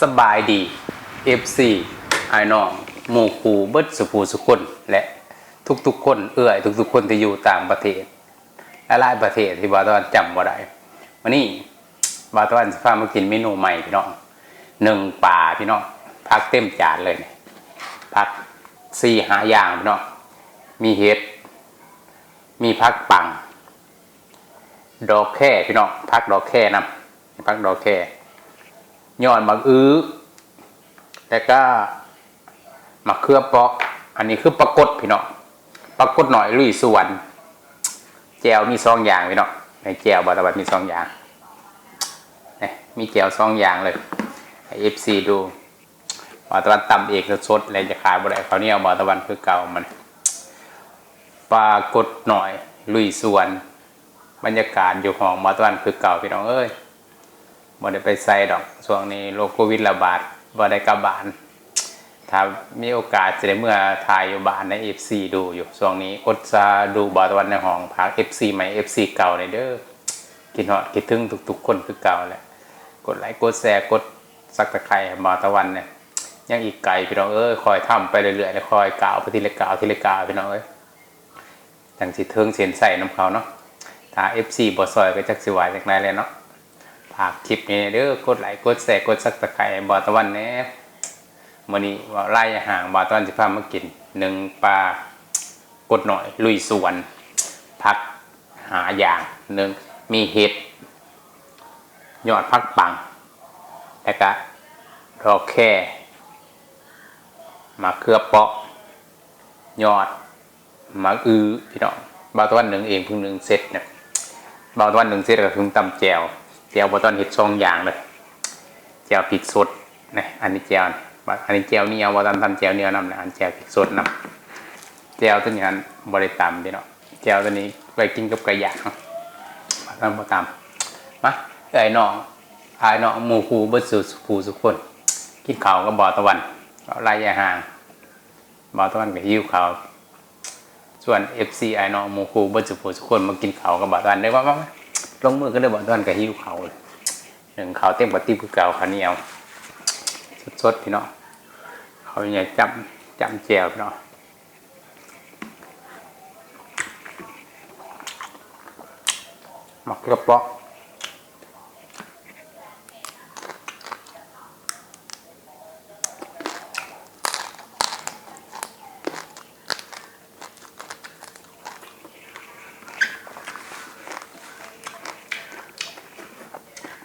สบายดี FC ไอ้น้องหมู่คูเบิดสุภูสุคนและทุกๆ คนเอื้อยทุกๆ คนที่อยู่ต่างประเทศและหลายประเทศที่บาตอนจำบ่ได้วันนี้บาตอนจะพามากินเมนูใหม่พี่น้องหนึ่งปลาพี่น้องพักเต็มจานเลยพักสี่หาอย่างพี่น้องมีเห็ด มีพักปัง ดอกแค่พี่น้องพักดอกแค่นำพักดอกแค่ ย้อดมักอื้อแล้วก็มะเขือเปราะอันนี้คือปลากดพี่น้องปลากดหน่อยลุยสวนแจวมีสองอย่างพี่น้องในแจวบาตะวันมีสองอย่างนี่มีแจวสองอย่างเลยให้เอฟซีดูบาตะวันตำเอกสดๆเลยจะขายบ่ได้เขาวเนี่ยบาตะวันคือเก่ามันปลากดหน่อยลุยสวน บรรยากาศอยู่ของหมอตะวันคือเก่าพี่น้องเอ้ย บ่ได้ไปใส่ดอกช่วงนี้โรคโควิดระบาดบ่ได้กลับบ้าน ถ้ามีโอกาสจะได้เมื่อถ่ายอยู่บ้านใน FC ดูอยู่ช่วงนี้อดจะดูบอตะวันในห้องพัก FC ใหม่ FC เก่าเลยเด้อคิดฮอดคิดถึงทุกๆคนคือเก่าแหละกดไลค์กดแชร์กดซักตะไคร้บอตะวันเนี่ยยังอีกไกลพี่น้องเอ้ยคอยทำไปเรื่อยๆแล้วคอยกล่าวไปทีละกล่าวทีละกล่าวพี่น้องเอ้ยจังสิเทิงเสียนใส่น้ำเขาเนาะถ้า FC บอซอยก็จักสิวายจากไหนเลยเนาะ ฝากคลิปนี้เด้อกดไลค์กดแชร์กดซักตะไคร้บอตะวันแหน่มื้อนี้ว่าไล่ห่างบอตะวันสิพามากินหนึ่งปลากดหน่อย ลุยสวนพักหาอย่างหนึ่งมีเห็ดยอดพักปังแล้วก็ดอกแค่มะเขือเปาะยอดมะอือพี่น้องบาวตะวันหนึ่งเองเพิ่งหนึ่งเซตเนี่ยบาวตะวันหนึ่งเซตก็เพิ่งตำแจว แจวบาวตะวันเห็ดช่องอย่างเลยแจวพริกสดนะอันนี้แจวนี่บาวอันนี้แจวเนียวบาวตะวันทำแจวเนียวนำนะอันแจวพริกสดนำแจวตัวนี้อันบริตำพี่น้องแจวตัวนี้ไปกินกับไก่ย่างบาวตะวันบริตำมาเอ้น้องพายน้องหมู่ครูเบิดสุผูสุคนกินข้าวกับบาวตะวันไล่ยาห่างบาวตะวันก็หิ้วข้าวส่วน FC ไอ้น้องหมูคูเบิร์ดสุโขสุคนมากินเขาวกับบาตวันได้ว่าว่า ลงมือก็ได้บาตวันกับหิวเขาเลยหนึ่งเขาเต็มปฏิคือเก่าขาเหนียวสดๆพี่เนาะเขาเนี่ยจำจำแจวพี่น้องมักกระเปาะ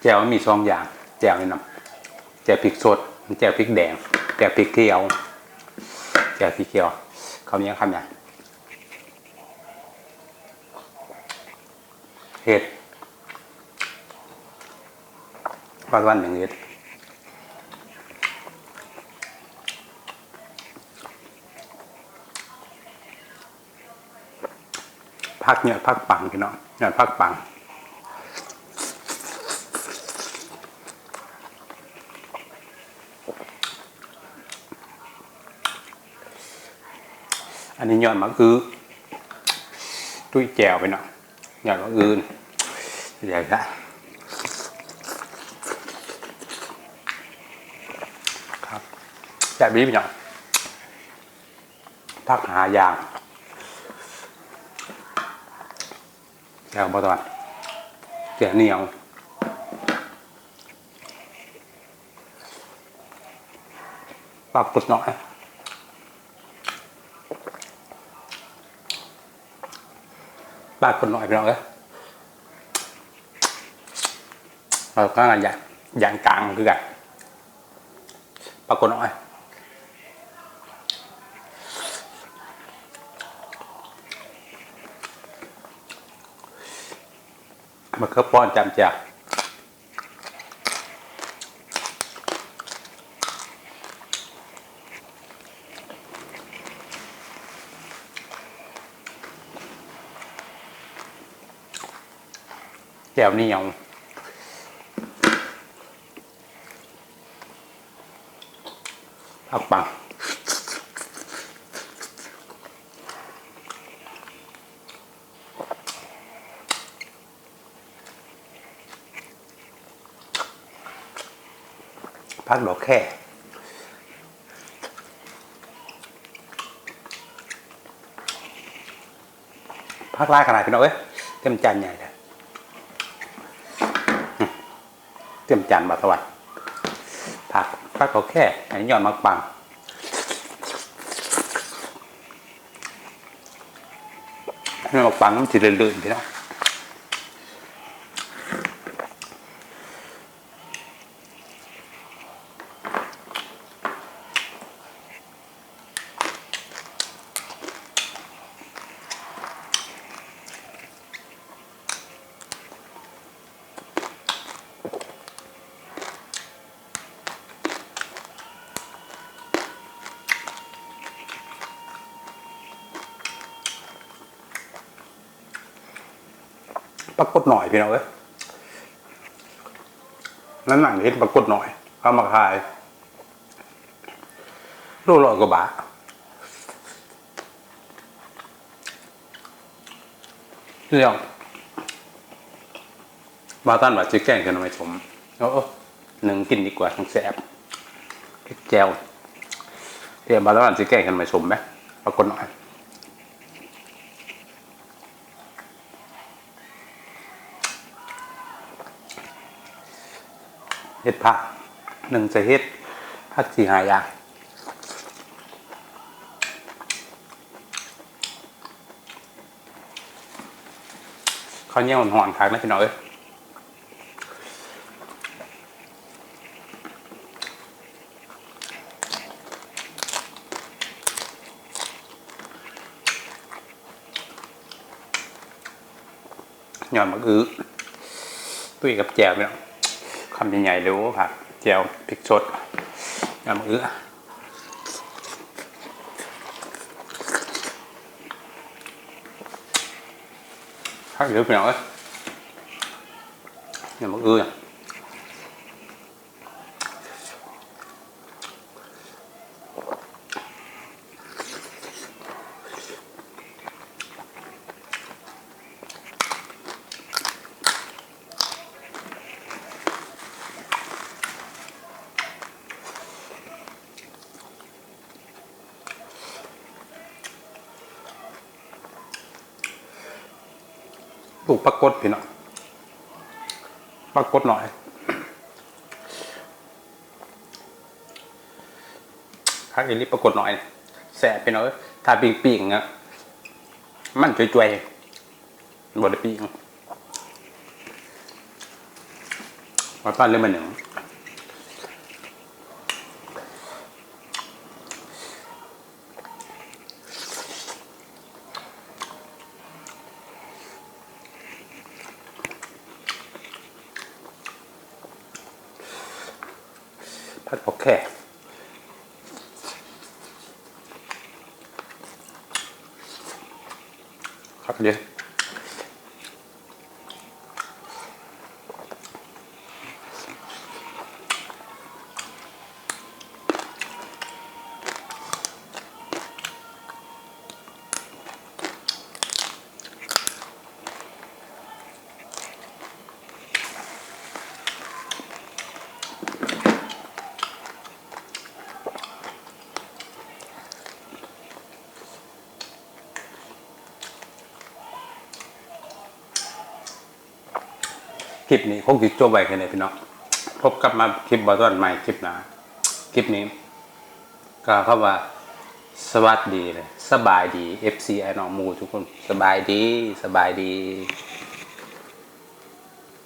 แจวมันมีสองอย่าง แจวนี่นำแจวพริกสดแจวพริกแดงแจวพริกเขียวแจวพริกเขียวเขาเนี้ยคำอย่างเห็ดวันวันหนึ่งเห็ดพักเนี่ยพักปังพี่น้องเนี่ยพักปัง อันนี้ยอดมะอือตุ้ยแจวไปเนาะยอดมะอือใหญ่ละครับแบบนี้ไปเนาะพักหายางแจวบอตอนแจวเหนียวปากกดหน่อย ปากคนหน่อยพี่น้องเอ้ยเราก็อย่างอย่างกลางคือกันปากคนหน่อยมันก็ป้อนจำจา แจวเหนียวผักปังพักดอกแค่พักลายขนาดพี่น้องเอ้ยเต็มจานใหญ่เลยอืม เต็มจานมาสวัสดผักผักเขาแค่อันนี้ยอดมักปังให้มันปังมันจีเลื่อนๆพี่น้อง ปรากฏหน่อยพี่น้องเอ้ยนั่นหนังเห็นปรากฏหน่อยเอามาขายโลละร้อยกว่าบาทเรื่องบาตันว่าจะแกล้งกันทำไมผมเอาเอหนึ่งกินดีกว่าทั้งแสบพริกแจวเรียนบาตันจะแกล้งกันทำไมชมไหมปรากฏหน่อย เฮ็ดผักหนึ่งจะเฮ็ดผักสี่หายาข้าวเหนียวหอนคักนะพี่น้องเอ้ยหย่อนมะอือตุ้ยกับแจวพี่น้องำยังไงรู้ครับเจียวพริกสดน้ำเอื้อข้าวเหลือเปล่าเลยน้ำเอื้อ ลูกปลากดพี่น้องปลากดหน่อยข้างอีลิปลากดหน่อยแสบพี่น้องถ้าปิงปิงอะมันจ่วยๆบดปิงมาปั้นเลยมาหนึ่ง ผัดผักแค่ครับเดี๋ยว คลิปนี้คงจิจบไว้แค่นี้พี่น้องพบกับมาคลิปบอตอนใหม่คลิปหนาคลิปนี้ก็เข้าว่าสวัสดีเลยสบายดี FC ไอ้น้องมูทุกคนสบายดีสบายดี